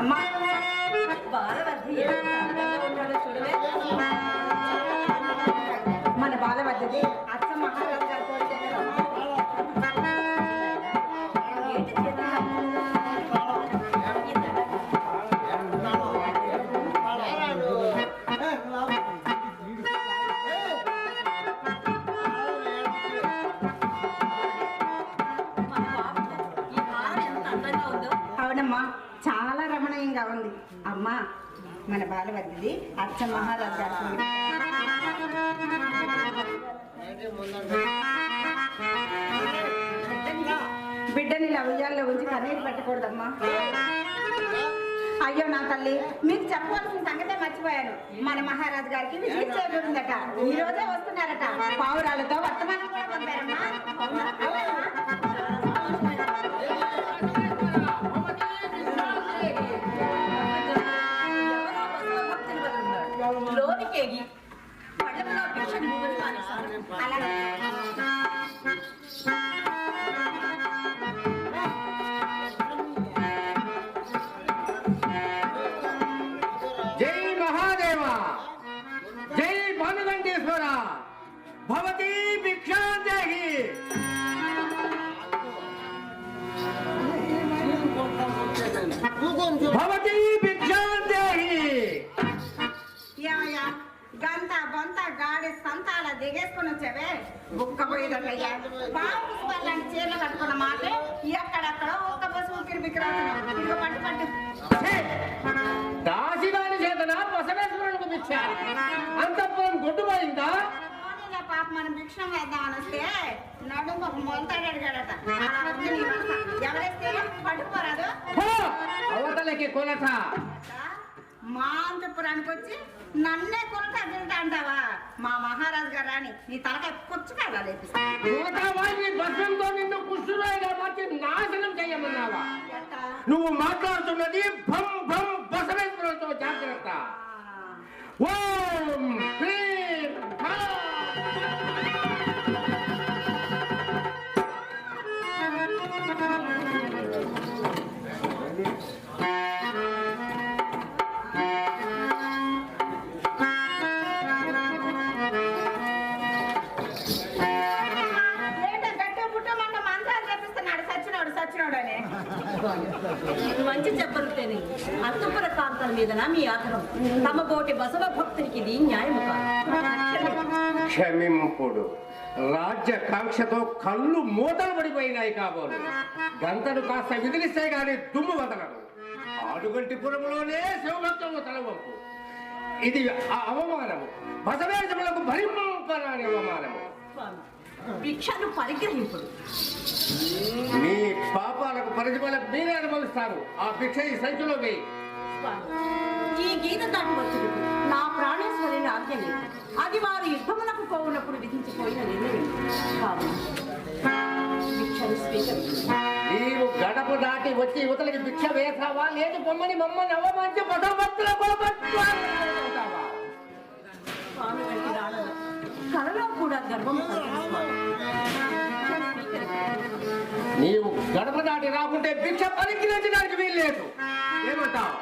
Come on. చాలా ఉంది అమ్మా మన బాలవద్దది అచ్చ మహారాజు గారు బిడ్డని ఇలా ఉయ్యాల్లో ఉంచి కన్నీరు పెట్టకూడదమ్మా. అయ్యో నా తల్లి మీకు చెప్పవలసిన సంగతే మర్చిపోయాను. మన మహారాజు గారికి విజిట్ చేయబడిందట ఈ రోజే వస్తున్నారట. పావురాలతో వర్తమానం కూడా పంపారమ్మా. పళ్ళెంలో భిక్ష నువ్వులు మానేశారు. గంత గాడి సంతాల దిగేసుకుని వచ్చావే? బుక్క పోయేదయ్యా బాబు పుష్పాలాంటి చీరలు కట్టుకున్న మాట ఎక్కడెక్కడ ఒక్క బస్సు బిక్కిరాతున్నావు ఇదిగో పట్టు పట్టు! దాసిదాని చేతన బసవేశ్వరునికి అంతఃపురం గొడ్డుపోయిందా? పాప మనం భిక్షం వేద్దామని వస్తే నడుము ఒక మొలతాడు అడిగాడట. ఎవరేస్తే పట్టుకోరాదు! అవతలకి మా అంతపురానికి వచ్చి నన్నే కొలత గిలట అంటావా మా మహారాజు గారు రాని నీ తలకాయ పుచ్చకాయలా లేపిస్తా నాశనం చేయమన్నావా? నువ్వు మాట్లాడుతున్నది భం భం మంచి చెప్పరుతేనే అంతపుర కాంతల మీదన మీ ఆధారం? తమ బోటి బసవ భక్తునికి ఇది న్యాయము కాదు. క్షమింపుడు. రాజ్య కాంక్షతో కళ్ళు మూతలు పడిపోయినాయి కాబోలు. గంతను కాస్త విదిలిస్తే గాని దుమ్ము వదలరు. ఆడుగంటిపురంలోనే శివభక్తులకు తలవంపు. ఇది అవమానము. బసవేశములకు భరింపరాని అవమానము. భిక్షను పరిగ్రహింపుడు మీ పాపాలకు పరిధిమల మీరే అనుభవిస్తారు ఆ భిక్ష ఈ సంచిలో ఈ గీత దాటి వచ్చుడు నా ప్రాణేశ్వరుని ఆజ్ఞ అది వారు యుద్ధమునకు పోవునప్పుడు విధించిపోయిన నిర్ణయం నీవు గడప దాటి వచ్చి యువతలకి భిక్ష వేసావా లేదు బొమ్మని మమ్మల్ని అవమానించి పదభక్తుల కూడా గర్వము నీవు గడప దాటి రాకుంటే భిక్ష పరిగ్రహించడానికి వీల్లేదు. ఏమంటావు?